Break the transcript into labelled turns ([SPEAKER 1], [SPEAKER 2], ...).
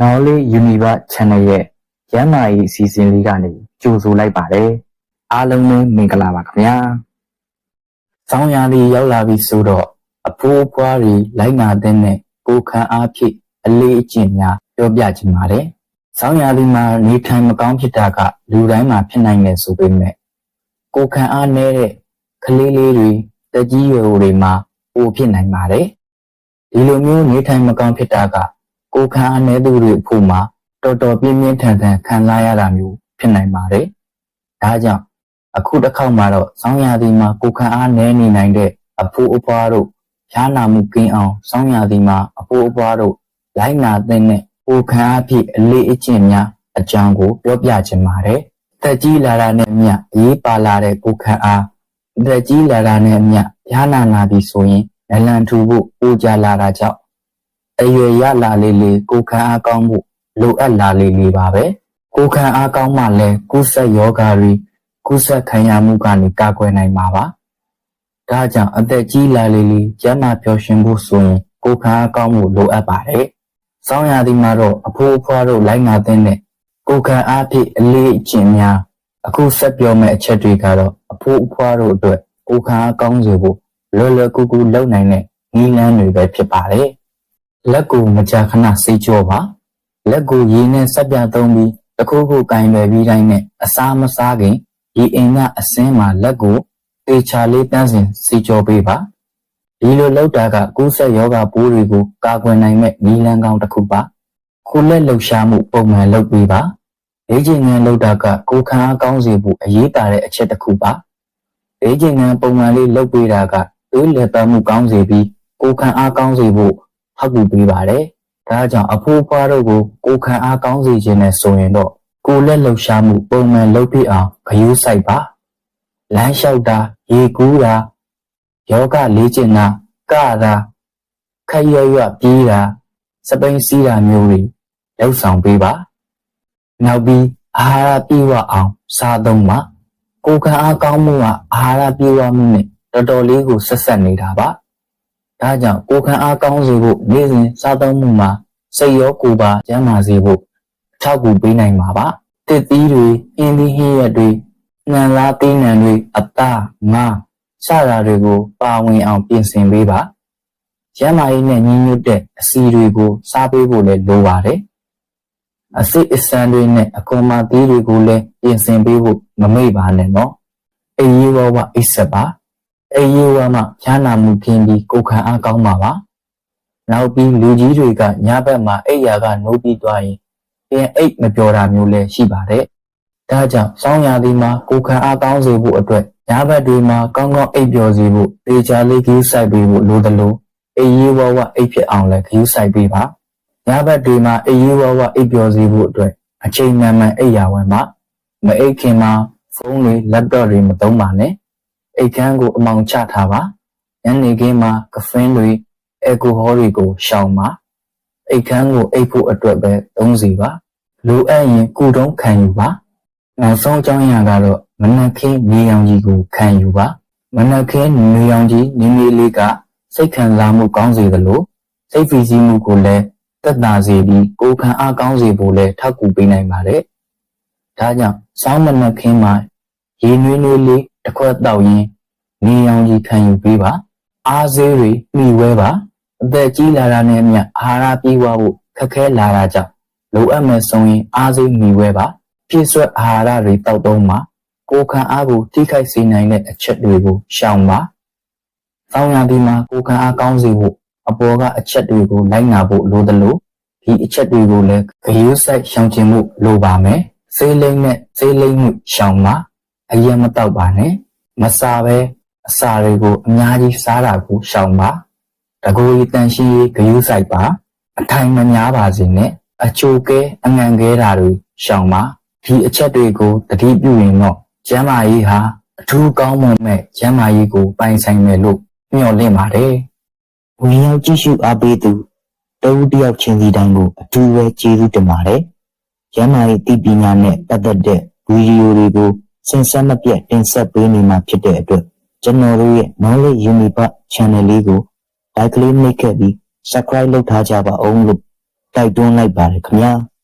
[SPEAKER 1] နော်လေး Universe Channel ရဲ့ရမ်းမာရေးအစီအစဉ်လေးကနေကြိုဆိုလိုက်ပါတယ်အားလုံးပဲမင်္ဂလာပါခင်ဗျာဆောင်းရာသီရောက်လာပြီဆိုတော့အဖိုးအဖွားတွေလိုက်နာတဲ့နဲ့ကိုယ်ခံအားဖြင့်အလေးအကျင့်များပြောပြချင်ပါတယ်ဆောင်းရာသီမှာနေထိုင်မကောင်းဖြစ်တာကလူတိုင်းမှာဖြစ်နိုင်တယ်ဆိုပေမဲ့ကိုယ်ခံအားနည်းတဲ့ကလေးလေးတွေတက်ကြီးရွယ်တွေမှာပိုဖြစ်နိုင်ပါတယ်ဒီလိုမျိုးနေထိုင်မကောင်းဖြစ်တာက ကိုယ်ခံအားနည်းသူတွေအဖို့မှာတော်တော်ပြင်းပြင်းထန်ထန်ခံစားရတာမျိုးဖြစ်နိုင်ပါတယ်။ဒါကြောင့်အခုတစ်ခေါက်မှာတော့စောင်းရသည်မှာကိုယ်ခံအားနည်းနေနိုင်တဲ့အဖိုးအဖွားတို့ဖြားနာမှုကင်းအောင်စောင်းရသည်မှာအဖိုးအဖွားတို့လိုက်နာတဲ့နဲ့ကိုယ်ခံအားဖြင့်အလေးအကျင့်များအကြောင်းကိုပြောပြချင်ပါတယ်။တက်ကြီးလာတာနဲ့မျှအရေးပါလာတဲ့ကိုယ်ခံအားတက်ကြီးလာတာနဲ့မျှဖြားနာလာပြီဆိုရင်နလန်ထူဖို့ပိုကြလာတာကြောင့် အရွယ်ရလာလေးလေးကိုယ်ခံအားကောင်းမှုလိုအပ်လာလေးလေးပါပဲကိုယ်ခံအားကောင်းမှလည်းကုသယောဂါတွေကုသခံရမှုကနေကာကွယ်နိုင်မှာပါဒါကြောင့်အသက်ကြီးလာလေးလေးကျန်းမာပျော်ရွှင်ဖို့ဆိုရင်ကိုယ်ခံအားကောင်းမှုလိုအပ်ပါတယ်စောင်းရသည်မှာတော့အဖိုးအဖွားတို့လိုက်နာတဲ့နဲ့ကိုယ်ခံအားဖြင့်အလေးအကျင့်များအခုဆက်ပြောမယ့်အချက်တွေကတော့အဖိုးအဖွားတို့အတွက်ကိုယ်ခံအားကောင်းစေဖို့လွယ်လွယ်ကူကူလုပ်နိုင်တဲ့နည်းလမ်းတွေပဲဖြစ်ပါတယ် လက်ကိုမကြာခဏစိတ်ကြောပါလက်ကိုရေနဲ့ဆက်ပြသုံးပြီးတစ်ခုခုကင်လွယ်ပြီးတိုင်းနဲ့အစားမစားခင်ရေအိမ်ကအစင်းမှာလက်ကိုတေချာလေးတန်းစင်စိတ်ကြောပေးပါဒီလိုလုပ်တာကကူးစက်ယောဂပိုးတွေကိုကာကွယ်နိုင်မဲ့နည်းလမ်းကောင်းတစ်ခုပါခုလက်လှုပ်ရှားမှုပုံမှန်လုပ်ပေးပါလေ့ကျင့်ခန်းလုပ်တာကကိုယ်ခံအားကောင်းစေဖို့အရေးပါတဲ့အချက်တစ်ခုပါလေ့ကျင့်ခန်းပုံမှန်လေးလုပ်ပေးတာကသွေးလည်ပတ်မှုကောင်းစေပြီးကိုယ်ခံအားကောင်းစေဖို့ ထောက်ကူပေးပါတယ်။ဒါကြောင့်အဖိုးအဖွားတို့ကိုကိုယ်ခံအားကောင်းစေခြင်းနဲ့ဆိုရင်တော့ကိုယ်လက်လှုပ်ရှားမှုပုံမှန်လုပ်ပြအောင်ဂရုစိုက်ပါ။လမ်းလျှောက်တာရေကူးတာယောဂလေ့ကျင့်တာကတာခက်ရွရွပြေးတာစပိန်စီးတာမျိုးတွေလှုပ်ဆောင်ပေးပါ။နောက်ပြီးအာဟာရပြည့်ဝအောင်စားသုံးပါ။ကိုယ်ခံအားကောင်းမှုကအာဟာရပြည့်ဝမှုနဲ့တော်တော်လေးကိုဆက်ဆက်နေတာပါ။ ဒါကြောင့်ကိုယ်ခံအားကောင်းစေဖို့နေ့စဉ်စားသုံးမှုမှာစိတ်ရောကိုယ်ပါကျန်းမာစေဖို့အထောက်အကူပေးနိုင်မှာပါ။တစ်သီးတွေအင်းသီးဟင်းရက်တွေနှံလားသီးနှံတွေအသားငါးစတာတွေကိုပါဝင်အောင်ပြင်ဆင်ပေးပါ။ကျန်းမာရေးနဲ့ညီညွတ်တဲ့အစီတွေကိုစားပေးဖို့လည်းလိုပါတယ်။အစိတ်အစမ်းတွေနဲ့အကွန်မာသီးတွေကိုလည်းပြင်ဆင်ပေးဖို့မမေ့ပါနဲ့နော်။အေးရောဝအိပ်ဆက်ပါ။ အေးရေးဝါမှဖြားနာမှုကင်းပြီးကိုယ်ခံအားကောင်းပါပါ။နောက်ပြီးလူကြီးတွေကညဘက်မှာအိပ်ရာကနိုးပြီးသွားရင်ပြန်အိပ်မပြောတာမျိုးလည်းရှိပါတယ်။ဒါကြောင့်စောင်းရာသီမှာကိုယ်ခံအားကောင်းစေဖို့အတွက်ညဘက်တွေမှာကောင်းကောင်းအိပ်ပျော်စေဖို့တေချာလေးကြိုးစိုက်ပေးဖို့လိုသလိုအေးရေးဝါဝအိပ်ဖြစ်အောင်လည်းကြိုးစိုက်ပေးပါ။ညဘက်တွေမှာအေးရေးဝါဝအိပ်ပျော်စေဖို့အတွက်အချိန်မှန်မှန်အိပ်ရာဝင်ပါမအိပ်ခင်မှာဖုန်းတွေလက်တော့တွေမသုံးပါနဲ့ အိတ်ခမ်းကိုအမောင်ချထားပါညနေခင်းမှာကဖင်းတွေအယ်ကိုဟောတွေကိုရှောင်ပါအိတ်ခမ်းကိုအိတ်ဖို့အတွက်ပဲသုံးစီပါလိုအပ်ရင်ကုတုံးခံယူပါနောက်ဆုံးအကြောင်းအရာကတော့မနက်ခင်းနေရောင်ကြီးကိုခံယူပါမနက်ခင်းနေရောင်ကြီးနေနေလေးကစိတ်ခံစားမှုကောင်းစေသလိုစိတ်ဖိစီးမှုကိုလည်းတက်တာစေပြီးကိုယ်ခံအားကောင်းစေဖို့လည်းထောက်ကူပေးနိုင်ပါတယ်ဒါကြောင့်စောင်းမနက်ခင်းမှာရေနွေးနွေးလေး တစ်ခွက်တောက်ရင်နေရောင်ကြီးခံယူပေးပါအားစေးတွေမှီဝဲပါအသက်ကြီးလာတာနဲ့အမျှအာဟာရပြေးဝဖို့ခက်ခဲလာတာကြောင့်လိုအပ်မယ်ဆိုရင်အားစေးမှီဝဲပါပြည့်စွက်အာဟာရတွေတောက်သုံးပါကိုယ်ခံအားကိုထိခိုက်စေနိုင်တဲ့အချက်တွေကိုရှောင်ပါ။ဆောင်းရာသီမှာကိုယ်ခံအားကောင်းစေဖို့အပေါ်ကအချက်တွေကိုလိုက်နာဖို့လိုသလိုဒီအချက်တွေကိုလည်းဂရုစိုက်ရှောင်ကျဉ်မှုလိုပါမယ်။စေးလိမ့်နဲ့စေးလိမ့်မှုရှောင်ပါ။အရင်မတော့ပါနဲ့ မစားပဲအစာတွေကိုအများကြီးစားတာကိုရှောင်ပါတကူရီတန်ရှင်းရေးဂရုစိုက်ပါအထိုင်မများပါစေနဲ့အချိုကဲအငံကဲတာတွေရှောင်ပါဒီအချက်တွေကိုတတိပြုရင်တော့ကျမ်းမာရေးဟာအထူးကောင်းမွန်မဲ့ကျမ်းမာရေးကိုပိုင်ဆိုင်မယ်လို့မျှော်လင့်ပါတယ်ဝင်ရောက်ကြည့်ရှုအားပေးသူတဦးတယောက်ချင်းစီတိုင်းကိုအထူးပဲကျေးဇူးတင်ပါတယ်ကျမ်းမာရေးတည်ပညာနဲ့ပတ်သက်တဲ့ဗီဒီယိုတွေကို စင်စက်မပြတ်တင်ဆက်ပေးနေမှာဖြစ်တဲ့အတွက်ကျွန်တော်တို့ရဲ့ Knowledge Universe Channel လေးကို like ကလေးနှိပ်ခဲ့ပြီး subscribe လုပ်ထားကြပါအောင်လို့
[SPEAKER 2] တိုက်တွန်းလိုက်ပါတယ်ခင်ဗျာ။